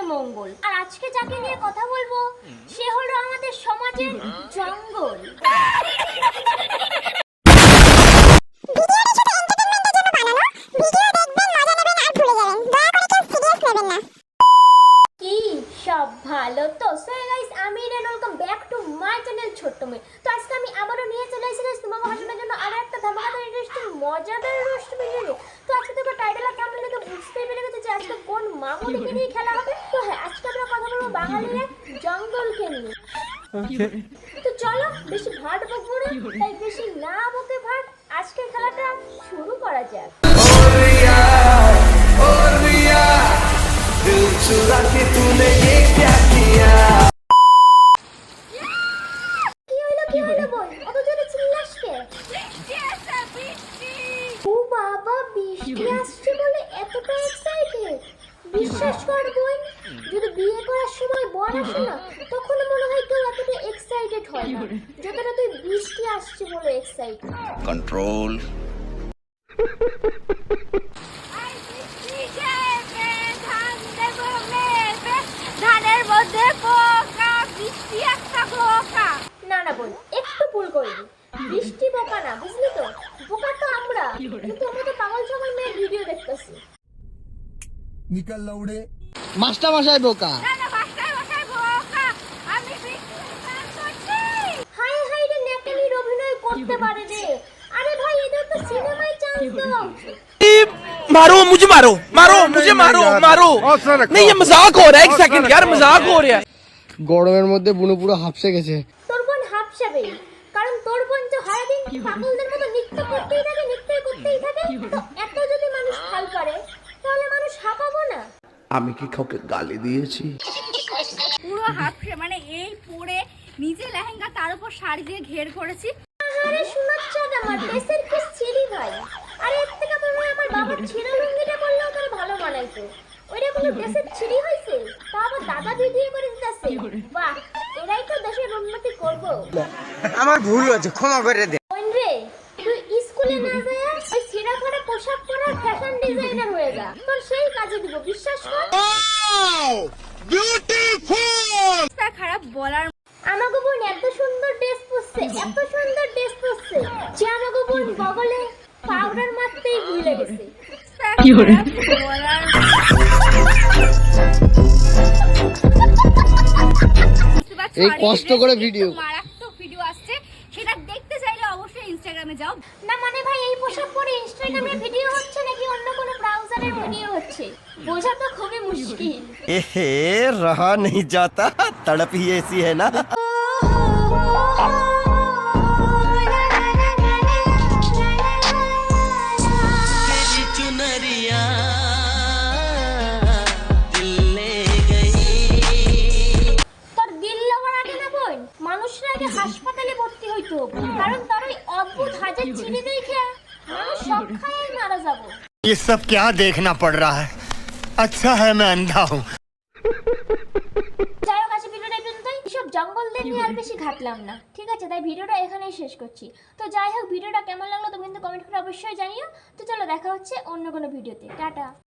সমাজের মঙ্গল। আর আজকে যাকে নিয়ে কথা বলব, সে হলো আমাদের সমাজের জঙ্গল। আমি ব্যাক টু ছোট্ট মেয়ে। তো আজকে আমি নিয়ে চলে মজাদার রোস্ট তো আজকে টাইটেল থাম্বনেল দেখে বুঝতেই পেরে গেছো যে আজকে কোন মামুলিকে নিয়ে খেলা হবে তো হ্যাঁ আজকে আমরা কথা বলবো বাঙালির এক জঙ্গলকে নিয়ে তো চলো বেশি ভাট বকবো না তাই বেশি না বকে ভাট আজকের খেলাটা শুরু করা যাক दिल चुरा के तूने ये क्या किया কি হইলো কি হইলো বল অত জোরে চিল্লাস কে ও বাবা বৃষ্টি আসছে বলে তখন মনে হয় এক্সাইটেড হয় যতটা তুই বৃষ্টি আসছে বলে এক্সাইটেড কন্ট্রোল ধানের মধ্যে পোকা বৃষ্টি একটা পোকা। না না বোন একটু ভুল করিনি। বৃষ্টি পোকা না বুঝলি তো? তো সিনেমায় চান্স দেওয়া উচিত मारो मुझे मारो मारो मुझे मारो मारो नहीं ये मजाक हो रहा है एक सेकंड यार मजाक हो रहा है গরমের মধ্যে বুনো পুরো হাফসে গেছে তোর বোন হাফসাবে কারণ তোর বোন যে সারাদিন পাগলদের মতো নৃত্য করতেই থাকে নৃত্যই করতেই থাকে তো এত আমি কি কাউকে গালি দিয়েছি? পুরো হাফসে মানে এই পরে নিচে লেহেঙ্গা তার উপর শাড়ি দিয়ে ঘের করেছি। আরে শোনাচ্ছ আমার দেশের কি ছিলি ভাই। আরে এর থেকে মনে আমার বাবার ছিঁড়া লুঙ্গিটা করলেও তোর ভালো মানাইতো ওইটা কোনো দেশের ছিঁড়ি হয়েছে? তা আবার দাদা ভিডিও করে দিতেছে বাহ এরাই তো দেশের উন্নতি করব। আমার ভুল হয়েছে ক্ষমা করে দে। বোন রে তুই স্কুলে না যায় ওই ছেঁড়া ফাড়া পোশাক পরার ফ্যাশন ডিজাইনার হয়ে যা। তোর সেই কাজে দিব বিশ্বাস কর। তা খারাপ বলার বোন এত সুন্দর ড্রেস পরছে এত সুন্দর ড্রেস পরছে যে বোন বগলে পাউডার মারতেই ভুলে গেছে। পারছ? এই কষ্ট করে ভিডিও আসছে সেটা দেখতে চাইলে অবশ্যই ইনস্টাগ্রামে যাও না মানে ভাই এই পোশাক পরে ইনস্টাগ্রামে ভিডিও হচ্ছে নাকি অন্য কোনো ব্রাউজারের ভিডিও হচ্ছে বোঝা তো খুবই মুশকিল एहे रहा नहीं जाता तड़प ही ऐसी है ना चुनरिया दिल ले गई তোর দিল লাগার আগে না বোন মানুষরা আগে হাসপাতালে ভর্তি হইতো কারণ তার ওই অদ্ভুত হাজার চিনি দেখে মানুষ সব খায় মারা যাবো ये सब क्या देखना पड़ रहा है अच्छा है मैं अंधा हूँ যাই হোক আজকে ভিডিওটা এই পর্যন্তই এসব জঙ্গলদের নিয়ে আর বেশি ঘাটলাম না ঠিক আছে তাই ভিডিওটা এখানেই শেষ করছি তো যাই হোক ভিডিওটা কেমন লাগলো তুমি কিন্তু কমেন্ট করে অবশ্যই জানিও তো চলো দেখা হচ্ছে অন্য কোনো ভিডিওতে টাটা